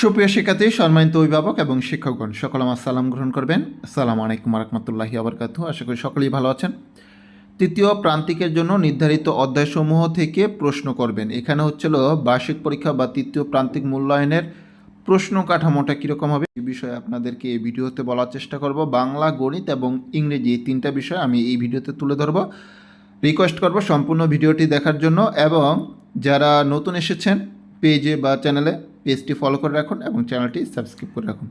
সুপ্রিয় শিক্ষার্থী, সম্মানিত অভিভাবক এবং শিক্ষকগণ, সকল আমার সালাম গ্রহণ করবেন। আসসালামু আলাইকুম রহমতুল্লাহি আবরকাতু আশা করি সকলেই ভালো আছেন। তৃতীয় প্রান্তিকের জন্য নির্ধারিত অধ্যায়সমূহ থেকে প্রশ্ন করবেন। এখানে হচ্ছিল বার্ষিক পরীক্ষা বা তৃতীয় প্রান্তিক মূল্যায়নের প্রশ্ন কাঠামোটা কীরকম হবে, এই বিষয়ে আপনাদেরকে এই ভিডিওতে বলার চেষ্টা করব। বাংলা, গণিত এবং ইংরেজি এই তিনটা বিষয় আমি এই ভিডিওতে তুলে ধরব। রিকোয়েস্ট করব সম্পূর্ণ ভিডিওটি দেখার জন্য এবং যারা নতুন এসেছেন পেজে বা চ্যানেলে পেজটি ফলো করে রাখুন এবং চ্যানেলটি সাবস্ক্রাইব করে রাখুন।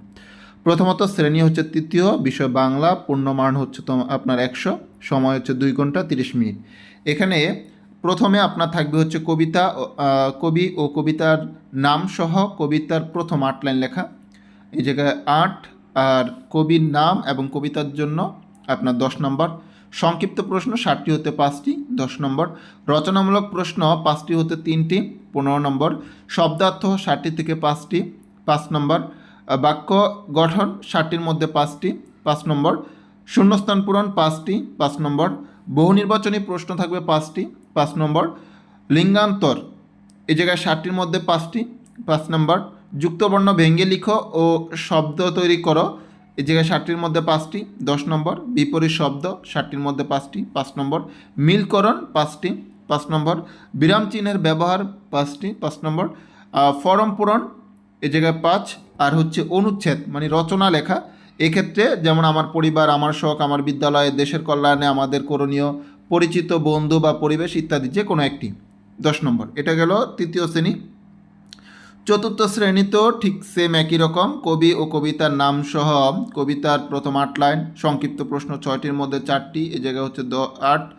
প্রথমত শ্রেণি হচ্ছে তৃতীয়, বিষয় বাংলা পূর্ণমান হচ্ছে তো আপনার একশো, সময় হচ্ছে দুই ঘণ্টা তিরিশ মিনিট। এখানে প্রথমে আপনার থাকবে হচ্ছে কবিতা কবি ও কবিতার নাম সহ কবিতার প্রথম আট লাইন লেখা। এই জায়গায় আট আর কবির নাম এবং কবিতার জন্য আপনার দশ নম্বর। সংক্ষিপ্ত প্রশ্ন ষাটটি হতে পাঁচটি, দশ নম্বর। রচনামূলক প্রশ্ন পাঁচটি হতে তিনটি, পনেরো নম্বর। শব্দার্থ ষাটটি থেকে পাঁচটি, পাঁচ নম্বর। বাক্য গঠন ষাটটির মধ্যে পাঁচটি, পাঁচ নম্বর। শূন্যস্থান পূরণ পাঁচটি, পাঁচ নম্বর। বহু নির্বাচনী প্রশ্ন থাকবে পাঁচটি, পাঁচ নম্বর। লিঙ্গান্তর, এই জায়গায় ষাটটির মধ্যে পাঁচটি, পাঁচ নম্বর। যুক্তবর্ণ ভেঙ্গে লিখো ও শব্দ তৈরি করো। এই জায়গায় ষাটটির মধ্যে পাঁচটি, দশ নম্বর। বিপরীত শব্দ, ষাটটির মধ্যে পাঁচটি, পাঁচ নম্বর। মিলকরণ, পাঁচটি, পাঁচ নম্বর। বিরাম চিহ্নের ব্যবহার, পাঁচটি, পাঁচ নম্বর। ফরম পূরণ এই জায়গায় পাঁচ। আর হচ্ছে অনুচ্ছেদ মানে রচনা লেখা। এক্ষেত্রে যেমন আমার পরিবার, আমার শখ, আমার বিদ্যালয়ে, দেশের কল্যাণে, আমাদের করণীয়, পরিচিত বন্ধু বা পরিবেশ ইত্যাদি, যে কোনো একটি। দশ নম্বর। এটা গেল তৃতীয় শ্রেণি। চতুর্থ শ্রেণীতেও ঠিক সেম একই রকম। কবি ও কবিতার নাম সহ কবিতার প্রথম আট লাইন, সংক্ষিপ্ত প্রশ্ন ছয়টির মধ্যে চারটি, এ জায়গায় হচ্ছে দ, আট।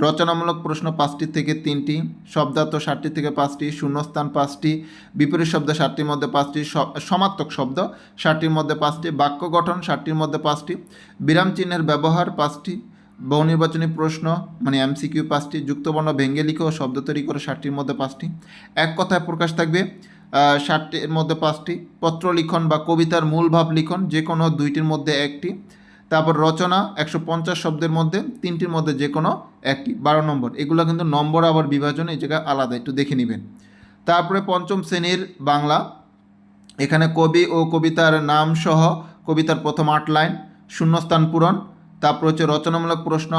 রচনামূলক প্রশ্ন পাঁচটি থেকে তিনটি, শব্দার্থ ষাটটি থেকে পাঁচটি, শূন্যস্থান পাঁচটি, বিপরীত শব্দ ষাটটির মধ্যে পাঁচটি, স- সমার্থক শব্দ ষাটটির মধ্যে পাঁচটি, বাক্য গঠন ষাটটির মধ্যে পাঁচটি, বিরাম চিহ্নের ব্যবহার পাঁচটি বহু নির্বাচনী প্রশ্ন মানে এমসিকিউ পাঁচটি, যুক্তবর্ণ ভেঙ্গে লিখে ও শব্দ তৈরি করে ষাটটির মধ্যে পাঁচটি। এক কথায় প্রকাশ থাকবে ষাটটির মধ্যে পাঁচটি। পত্র লিখন বা কবিতার মূল ভাব লিখন, যে কোনো দুইটির মধ্যে একটি। তারপর রচনা, একশো পঞ্চাশ শব্দের মধ্যে, তিনটির মধ্যে যে কোনো একটি। বারো নম্বর, এগুলো কিন্তু নম্বর আবার বিভাজন, এই জায়গায় আলাদা, একটু দেখে নেবেন। তারপরে পঞ্চম শ্রেণির বাংলা, এখানে কবি ও কবিতার নাম সহ কবিতার প্রথম আট লাইন, শূন্যস্থান পূরণ। তারপর হচ্ছে রচনামূলক প্রশ্ন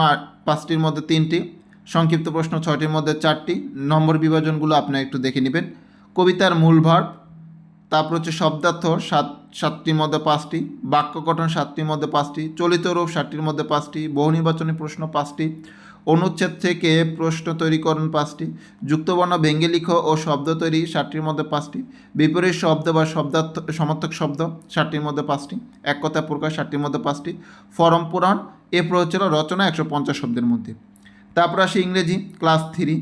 পাঁচটির মধ্যে তিনটি, সংক্ষিপ্ত প্রশ্ন ছয়টির মধ্যে চারটি। নম্বর বিভাজনগুলো আপনি একটু দেখে নেবেন। কবিতার মূল ভার্ব তারপর হচ্ছে শব্দার্থ সাত, সাতটির মধ্যে পাঁচটি, বাক্য গঠন সাতটির মধ্যে পাঁচটি, চলিত রূপ সাতটির মধ্যে পাঁচটি, বহু নির্বাচনী প্রশ্ন পাঁচটি, অনুচ্ছেদ থেকে প্রশ্ন তৈরিকরণ পাঁচটি, যুক্তবর্ণ ভেঙ্গে লিখ ও শব্দ তৈরি ষাটটির মধ্যে পাঁচটি, বিপরীত শব্দ বা শব্দার্থ, সমার্থক শব্দ ষাটটির মধ্যে পাঁচটি, এক কথা প্রকাশ ষাটটির মধ্যে পাঁচটি, ফরম পুরাণ, এ হচ্ছিল রচনা একশো পঞ্চাশ শব্দের মধ্যে। তারপর আসে ইংরেজি, ক্লাস থ্রি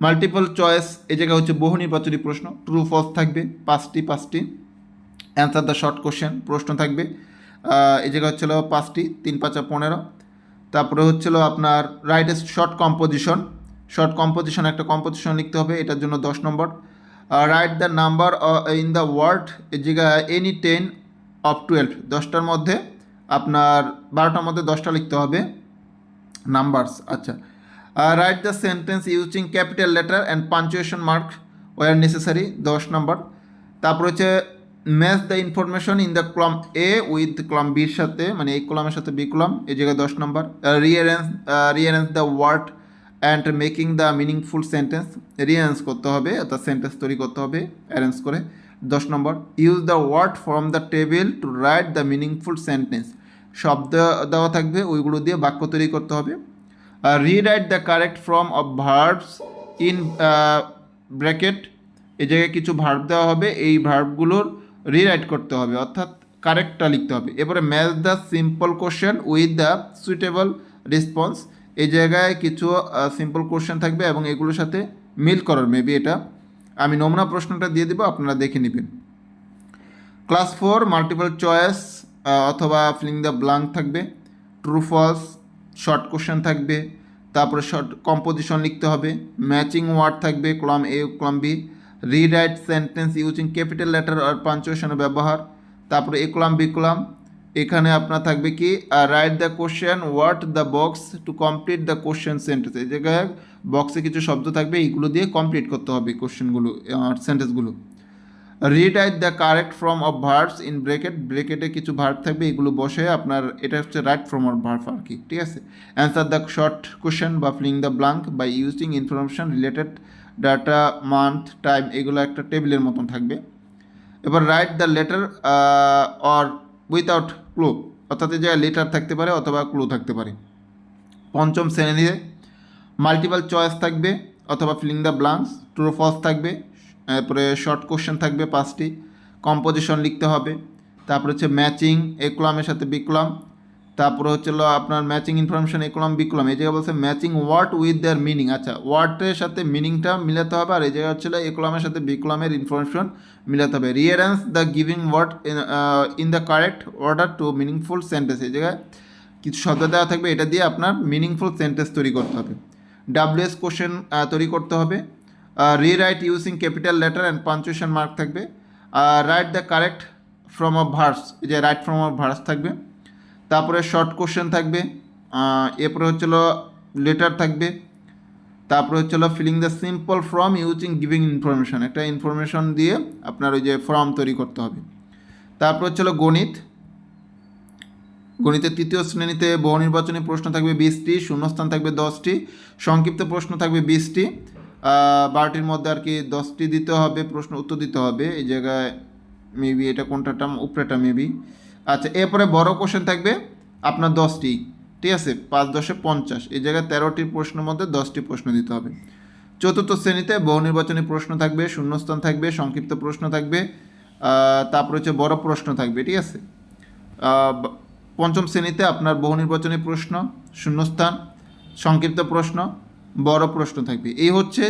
মাল্টিপল চয়েস এ জায়গায় হচ্ছে বহু নির্বাচনী প্রশ্ন ট্রু ফলস থাকবে, পাঁচটি পাঁচটি অ্যান্সার দ্য শর্ট কোশ্চেন প্রশ্ন থাকবে এই জায়গায় হচ্ছিল পাঁচটি, তিন, পাঁচা পনেরো, তারপরে হচ্ছিল আপনার write short composition short composition একটা কম্পোজিশন লিখতে হবে, এটার জন্য দশ নম্বর write the number in the word এই জায়গায় এনি টেন অফ টুয়েলভ দশটার মধ্যে আপনার বারোটার মধ্যে দশটা লিখতে হবে নাম্বারস আচ্ছা write the sentence using capital letter and punctuation mark where necessary দশ নম্বর তারপর হচ্ছে match the information in the column A with column বির সাথে মানে এই কলামের সাথে বি কলাম এই জায়গায় দশ নম্বর rearrange rearrange the word and making the meaningful sentence rearrange করতে হবে, অর্থাৎ সেন্টেন্স তৈরি করতে হবে অ্যারেঞ্জ করে। দশ নম্বর use the word from the table to write the meaningful sentence শব্দ দেওয়া থাকবে, ওইগুলো দিয়ে বাক্য তৈরি করতে হবে। Rewrite the correct form of verbs in bracket এই জায়গায় কিছু ভার্ব দেওয়া হবে, এই ভার্বগুলোর রিরাইট করতে হবে, অর্থাৎ কারেক্টটা লিখতে হবে। এবারে match the simple question with the suitable response এই জায়গায় কিছু সিম্পল কোশ্চেন থাকবে এবং এগুলোর সাথে মিল করার মেবি এটা। আমি নমুনা প্রশ্নটা দিয়ে দেবো, আপনারা দেখে নেবেন। ক্লাস ফোর মাল্টিপল চয়েস অথবা ফিলিং দ্য ব্লাঙ্ক থাকবে। ট্রু ফলস শর্ট কোশ্চেন থাকবে, তারপরে শর্ট কম্পোজিশন লিখতে হবে ম্যাচিং ওয়ার্ড থাকবে column A column B rewrite sentence using capital letter আর পাঞ্চুয়েশনের ব্যবহার, তারপরে এ কলাম বি কলাম এখানে আপনার থাকবে কি write the question what the box to complete the question sentence এই জায়গায় বক্সে কিছু শব্দ থাকবে, এইগুলো দিয়ে কমপ্লিট করতে হবে কোশ্চেনগুলো সেন্টেন্সগুলো rewrite the correct form of verbs in bracket ব্রেকেটে কিছু ভার্ব থাকবে, এগুলো বসে আপনার, এটা হচ্ছে রাইট ফর্ম অফ ভার্ব আর কি, ঠিক আছে? অ্যান্সার দ্য শর্ট কোশ্চেন বা filling the blank by using information related data month time এগুলো একটা টেবিলের মতন থাকবে। এবার write the letter or without clue অর্থাৎ জায়গায় লেটার থাকতে পারে অথবা ক্লু থাকতে পারে। পঞ্চম শ্রেণীতে মাল্টিপাল চয়েস থাকবে, অথবা filling the blanks true false থাকবে। তারপরে শর্ট কোশ্চেন থাকবে পাঁচটি। কম্পোজিশন লিখতে হবে। তারপরে হচ্ছে ম্যাচিং একলামের সাথে বিক্লাম তারপরে হচ্ছে আপনার ম্যাচিং ইনফরমেশন একলাম বিক্লাম এই জায়গায় বলছে matching word with their meaning আচ্ছা ওয়ার্ডের সাথে মিনিংটা মিলাতে হবে আর এই জায়গায় হচ্ছে একলামের সাথে বিক্লামের ইনফরমেশন মিলাতে হবে। Rearrange the giving word in the correct order to meaningful sentence এই জায়গায় কিছু শব্দ দেওয়া থাকবে। এটা দিয়ে আপনার মিনিংফুল সেন্টেন্স তৈরি করতে হবে। ডাব্লিউএস কোশ্চেন তৈরি করতে হবে। Rewrite using capital letter and punctuation mark থাকবে। Write the correct form of verbs যে রাইট ফ্রম অফ ভার্স থাকবে। তারপরে শর্ট কোশ্চেন থাকবে। এরপরে হচ্ছিল লেটার থাকবে। তারপরে হচ্ছিল filling the simple form using giving information একটা ইনফরমেশন দিয়ে আপনার ওই যে ফর্ম তৈরি করতে হবে। তারপর হচ্ছিল গণিত। গণিতের তৃতীয় শ্রেণীতে বহু নির্বাচনী প্রশ্ন থাকবে বিশটি, শূন্যস্থান থাকবে দশটি, সংক্ষিপ্ত প্রশ্ন থাকবে বিশটি। বারোটির মধ্যে আর কি দশটি দিতে হবে, প্রশ্ন উত্তর দিতে হবে। এই জায়গায় মেবি এটা কোনটাটা উপরেটা মেবি আচ্ছা এরপরে বড় কোশ্চেন থাকবে আপনার দশটি, ঠিক আছে? পাঁচ দশে পঞ্চাশ। এই জায়গায় তেরোটি প্রশ্নের মধ্যে দশটি প্রশ্ন দিতে হবে। চতুর্থ শ্রেণীতে বহু নির্বাচনী প্রশ্ন থাকবে, শূন্যস্থান থাকবে, সংক্ষিপ্ত প্রশ্ন থাকবে তারপরে হচ্ছে বড় প্রশ্ন থাকবে, ঠিক আছে? পঞ্চম শ্রেণীতে আপনার বহু নির্বাচনী প্রশ্ন, শূন্যস্থান, সংক্ষিপ্ত প্রশ্ন বড় প্রশ্ন থাকবে। এই হচ্ছে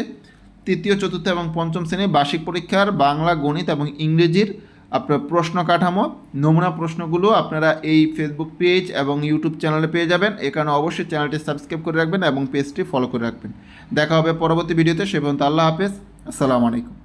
তৃতীয়, চতুর্থ এবং পঞ্চম শ্রেণির বার্ষিক পরীক্ষার বাংলা, গণিত এবং ইংরেজির আপনার প্রশ্ন কাঠামো। নমুনা প্রশ্নগুলো আপনারা এই ফেসবুক পেজ এবং ইউটিউব চ্যানেলে পেয়ে যাবেন। এ কারণে অবশ্যই চ্যানেলটি সাবস্ক্রাইব করে রাখবেন এবং পেজটি ফলো করে রাখবেন। দেখা হবে পরবর্তী ভিডিওতে সে পর্যন্ত আল্লাহ হাফেজ। আসসালামু আলাইকুম।